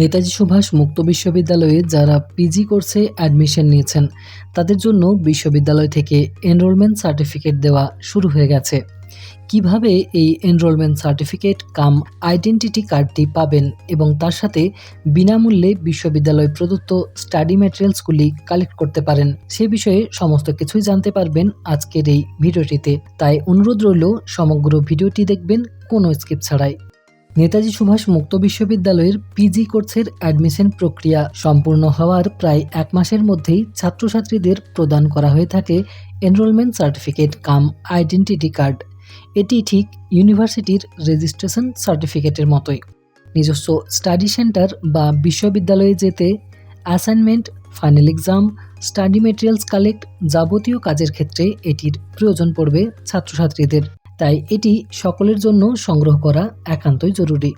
নেতাজি সুভাষ মুক্ত বিশ্ববিদ্যালয়ে যারা পিজি কোর্সে অ্যাডমিশন নিয়েছেন, তাদের জন্য বিশ্ববিদ্যালয় থেকে এনরোলমেন্ট সার্টিফিকেট দেওয়া শুরু হয়ে গেছে। কীভাবে এই এনরোলমেন্ট সার্টিফিকেট কাম আইডেন্টিটি কার্ডটি পাবেন এবং তার সাথে বিনামূল্যে বিশ্ববিদ্যালয় প্রদত্ত স্টাডি ম্যাটেরিয়ালসগুলি কালেক্ট করতে পারেন, সে বিষয়ে সমস্ত কিছুই জানতে পারবেন আজকের এই ভিডিওটিতে। তাই অনুরোধ রইল, সমগ্র ভিডিওটি দেখবেন, কোনো স্কিপ ছাড়াই। নেতাজি সুভাষ মুক্ত বিশ্ববিদ্যালয়ের পিজি কোর্সের অ্যাডমিশন প্রক্রিয়া সম্পূর্ণ হওয়ার প্রায় এক মাসের মধ্যেই ছাত্রছাত্রীদের প্রদান করা হয়ে থাকে enrolment certificate cum identity card এটি ঠিক ইউনিভার্সিটির রেজিস্ট্রেশন সার্টিফিকেটের মতোই। নিজস্ব স্টাডি সেন্টার বা বিশ্ববিদ্যালয়ে যেতে assignment final exam study materials collect যাবতীয় কাজের ক্ষেত্রে এটির প্রয়োজন পড়বে ছাত্রছাত্রীদের। তাই এটি সকলের জন্য সংগ্রহ করা একান্তই জরুরি।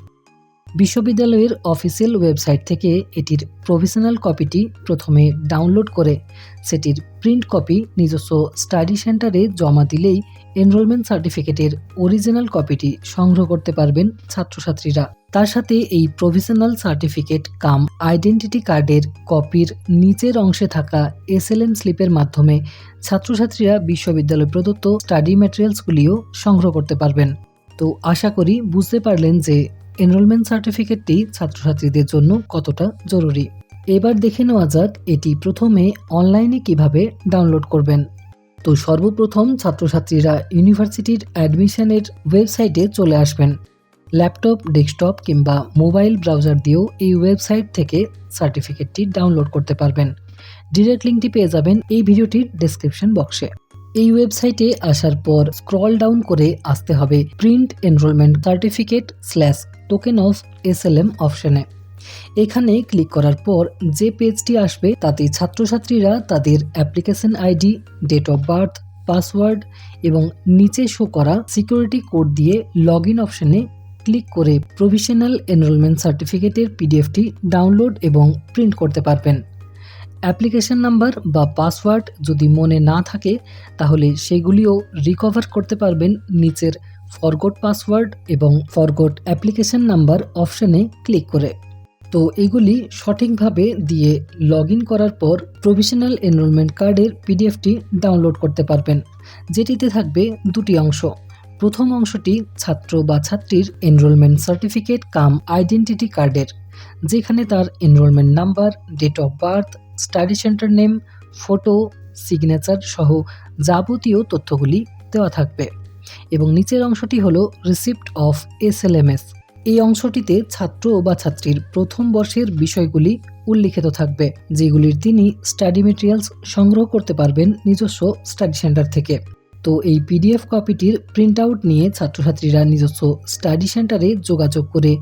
বিশ্ববিদ্যালয়ের অফিসিয়াল ওয়েবসাইট থেকে এটির প্রভিশনাল কপিটি প্রথমে ডাউনলোড করে সেটির প্রিন্ট কপি নিজস্ব স্টাডি সেন্টারে জমা দিলেই এনরোলমেন্ট সার্টিফিকেটের অরিজিনাল কপিটি সংগ্রহ করতে পারবেন ছাত্রছাত্রীরা। তার সাথে এই প্রভিশনাল সার্টিফিকেট কাম আইডেন্টিটি কার্ডের কপির নিচের অংশে থাকা এসএলএম স্লিপের মাধ্যমে ছাত্রছাত্রীরা বিশ্ববিদ্যালয় প্রদত্ত স্টাডি ম্যাটেরিয়ালসগুলিও সংগ্রহ করতে পারবেন। তো আশা করি বুঝতে পারলেন যে এনরোলমেন্ট সার্টিফিকেটটি ছাত্রছাত্রীদের জন্য কতটা জরুরি। এবার দেখে নেওয়া যাক এটি প্রথমে অনলাইনে কীভাবে ডাউনলোড করবেন। তো সর্বপ্রথম ছাত্রছাত্রীরা ইউনিভার্সিটির অ্যাডমিশনের ওয়েবসাইটে চলে আসবেন। ল্যাপটপ, ডেস্কটপ কিংবা মোবাইল ব্রাউজার দিয়েও এই ওয়েবসাইট থেকে সার্টিফিকেটটি ডাউনলোড করতে পারবেন। ডিরেক্ট লিঙ্কটি পেয়ে যাবেন এই ভিডিওটির ডেসক্রিপশন বক্সে। এই ওয়েবসাইটে আসার পর স্ক্রল ডাউন করে আসতে হবে print enrolment certificate slash token of S L M অপশানে। এখানে ক্লিক করার পর যে পেজটি আসবে তাতে ছাত্রছাত্রীরা তাদের application ID, date of birth, password এবং নিচে শো করা সিকিউরিটি কোড দিয়ে লগ ইন অপশনে ক্লিক করে প্রভিশনাল এনরোলমেন্ট সার্টিফিকেটের পিডিএফটি ডাউনলোড এবং প্রিন্ট করতে পারবেন। অ্যাপ্লিকেশন নাম্বার বা পাসওয়ার্ড যদি মনে না থাকে, তাহলে সেগুলিও রিকভার করতে পারবেন নিচের ফরগট পাসওয়ার্ড এবং ফরগট অ্যাপ্লিকেশন নাম্বার অপশনে ক্লিক করে। তো এগুলি সঠিকভাবে দিয়ে লগ করার পর প্রভিশনাল এনরোলমেন্ট কার্ডের পিডিএফটি ডাউনলোড করতে পারবেন, যেটিতে থাকবে দুটি অংশ। প্রথম অংশটি ছাত্র বা ছাত্রীর এনরোলমেন্ট সার্টিফিকেট কাম আইডেন্টিটি কার্ডের যেখানে তার enrolment number date of birth study centre name photo signature সহ যাবতীয় তথ্যগুলি দেওয়া থাকবে। এবং নিচের অংশটি হল receipt of S L M S এই অংশটিতে ছাত্র বা ছাত্রীর প্রথম বর্ষের বিষয়গুলি উল্লিখিত থাকবে, যেগুলির তিনি স্টাডি মেটেরিয়ালস সংগ্রহ করতে পারবেন নিজস্ব স্টাডি সেন্টার থেকে। তো এই পিডিএফ কপিটির প্রিন্ট আউট নিয়ে ছাত্রছাত্রীরা নিজস্ব স্টাডি সেন্টারে যোগাযোগ করে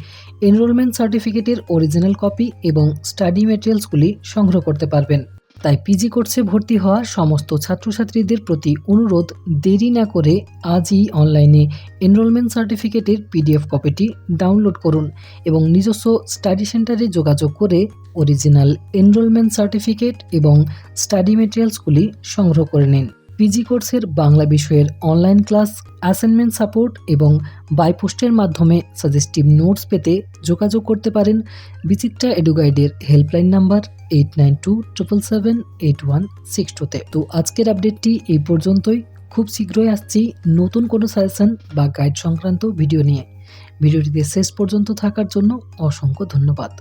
এনরোলমেন্ট সার্টিফিকেটের অরিজিনাল কপি এবং স্টাডি মেটেরিয়ালসগুলি সংগ্রহ করতে পারবেন। তাই পিজি কোর্সে ভর্তি হওয়া সমস্ত ছাত্রছাত্রীদের প্রতি অনুরোধ, দেরি না করে আজই অনলাইনে এনরোলমেন্ট সার্টিফিকেটের পিডিএফ কপিটি ডাউনলোড করুন এবং নিজস্ব স্টাডি সেন্টারে যোগাযোগ করে অরিজিনাল এনরোলমেন্ট সার্টিফিকেট এবং স্টাডি মেটেরিয়ালসগুলি সংগ্রহ করে নিন। পিজি কোর্সের বাংলা বিষয়ের অনলাইন ক্লাস অ্যাসাইনমেন্ট সাপোর্ট এবং বাইপোস্টের মাধ্যমে সাজেস্টিভ নোটস পেতে যোগাযোগ করতে পারেন Bichitra এডুগাইডের helpline number eight nine two triple seven eight one six টুতে তো। আজকের আপডেটটি এই পর্যন্তই। খুব শীঘ্রই আসছি নতুন কোনো সাজেশন বা গাইড সংক্রান্ত ভিডিও নিয়ে। ভিডিওটিতে শেষ পর্যন্ত থাকার জন্য অসংখ্য ধন্যবাদ।